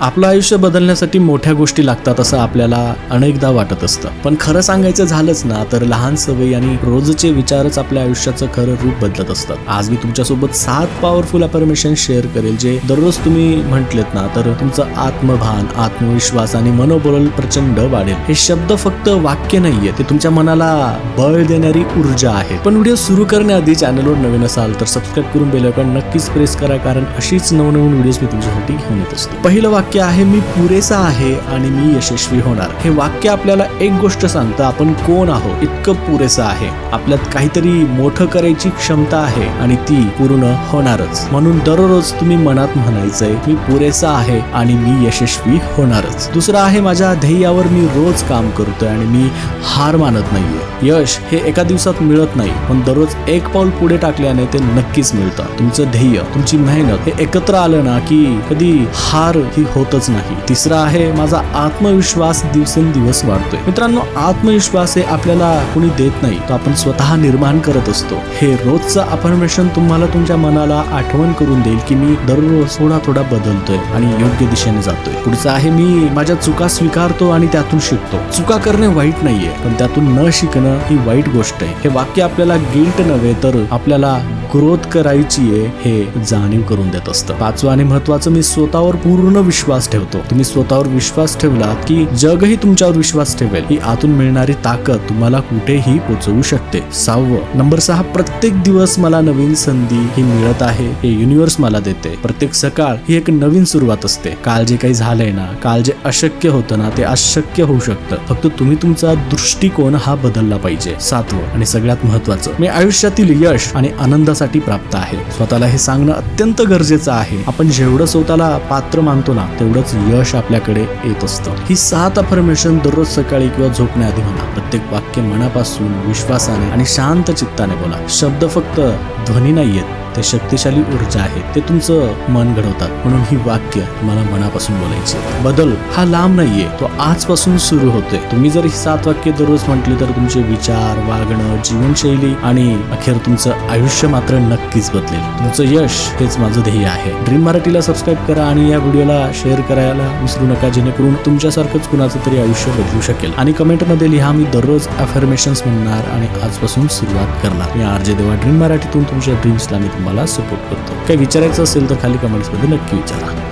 आपलं आयुष्य बदलण्यासाठी मोठ्या गोष्टी लागतात असं आपल्याला अनेकदा वाटत असतं. पण खरं सांगायचं झालंच ना तर लहान सवयी आणि रोजचे विचारच आपल्या आयुष्याचं खरं रूप बदलत असतात. आज मी तुमच्यासोबत सात पॉवरफुल अफर्मेशन शेअर करेल जे दररोज तुम्ही म्हटलेत ना तर तुमचं आत्मभान आत्मविश्वास आणि मनोबल प्रचंड वाढेल. हे शब्द फक्त वाक्य नाहीये ते तुमच्या मनाला बळ देणारी ऊर्जा आहे. पण व्हिडिओ सुरू करण्याआधी चॅनलवर नवीन असाल तर सबस्क्राईब करून बेल आयकॉन नक्कीच प्रेस करा कारण अशीच नवनवीन व्हिडिओज मी तुमच्यासाठी घेऊन येत असतो. पहिलं वाक्य वाक्य आहे मी पुरेसा आहे आणि मी यशस्वी होणार. हे वाक्य आपल्याला एक गोष्ट सांगतं आपण कोण आहोत? इतकं पुरेसं आहे. आपल्यात काहीतरी मोठं करायची क्षमता आहे आणि ती पूर्ण होणारच. म्हणून दररोज तुम्ही मनात म्हणायचंय मी पुरेसा आहे आणि मी यशस्वी होणारच. दुसरं आहे माझ्या ध्येयावर मी रोज काम करतोय आणि मी हार मानत नाहीये. यश हे एका दिवसात मिळत नाही पण दररोज एक पाऊल पुढे टाकल्याने ते नक्कीच मिळतं. तुमचं ध्येय तुमची मेहनत हे एकत्र आलं ना की कधी हार ही होतच नाही. तिसरा आहे माझा आत्मविश्वास दिवसेंदिवस वाढतोय. मित्रांनो आत्मविश्वास हे आपल्याला कुणी देत नाही तो आपण स्वतः निर्माण करत असतो. हे रोजचं अफर्मेशन तुम्हाला तुमच्या मनाला आठवण करून देईल की मी दररोज थोडा थोडा बदलतोय आणि योग्य दिशेने जातोय. पुढचं आहे मी माझ्या चुका स्वीकारतो आणि त्यातून शिकतो. चुका करणे वाईट नाहीये पण त्यातून न शिकणं ही वाईट गोष्ट आहे. हे वाक्य आपल्याला गिल्ट नव्हे तर आपल्याला ग्रोथ करायची आहे हे जाणीव करून देत असतं. पाचवं आणि महत्वाचं मी स्वतःवर पूर्ण विश्वास ठेवतो. तुम्ही स्वतःवर विश्वास ठेवलात की जगही तुमच्यावर विश्वास ठेवेल. ही आतून मिळणारी ताकद तुम्हाला कुठेही पोचवू शकते. सहावं नंबर सहा प्रत्येक दिवस मला नवीन संधी ही मिळत आहे हे युनिव्हर्स मला देते. प्रत्येक सकाळ ही एक नवीन सुरुवात असते. काल जे काही झालंय ना काल जे अशक्य होतं ना ते अशक्य होऊ शकतं. फक्त तुम्ही तुमचा दृष्टिकोन हा बदलला पाहिजे. सातवं आणि सगळ्यात महत्वाचं मी आयुष्यातील यश आणि आनंद आनंदासाठी प्राप्त आहे. स्वतःला हे सांगणं अत्यंत गरजेचं आहे. आपण जेवढं स्वतःला पात्र मानतो ना तेवढंच यश आपल्याकडे येत असतं. ही सात अफर्मेशन दररोज सकाळी किंवा झोपण्याआधी म्हणा. प्रत्येक वाक्य मनापासून विश्वासाने आणि शांत चित्ताने बोला. शब्द फक्त ध्वनी नाहीयेत. ते शक्तिशाली ऊर्जा आहे ते तुमचं मन घडवतात. म्हणून ही वाक्य तुम्हाला मनापासून बोलायची बदल हा लांब नाहीये तो आजपासून सुरू होतोय. तुम्ही जर ही सात वाक्य दररोज म्हटली तर तुमचे विचार वागणं जीवनशैली आणि अखेर तुमचं आयुष्य मात्र नक्कीच बदलेल. तुमचं यश हेच माझं ध्येय आहे. ड्रीम मराठीला सबस्क्राईब करा आणि या व्हिडिओला शेअर करायला विसरू नका जेणेकरून तुमच्यासारखंच कुणाचं तरी आयुष्य बदलू शकेल. आणि कमेंटमध्ये लिहा मी दररोज अफर्मेशन्स म्हणणार आणि आजपासून सुरुवात करणार. मी आरजे देवा ड्रीम मराठीतून तुमच्या ड्रीम्सला मी मला सपोर्ट करतो. काही विचारायचं असेल तर खाली कमेंट्समध्ये नक्की विचारा.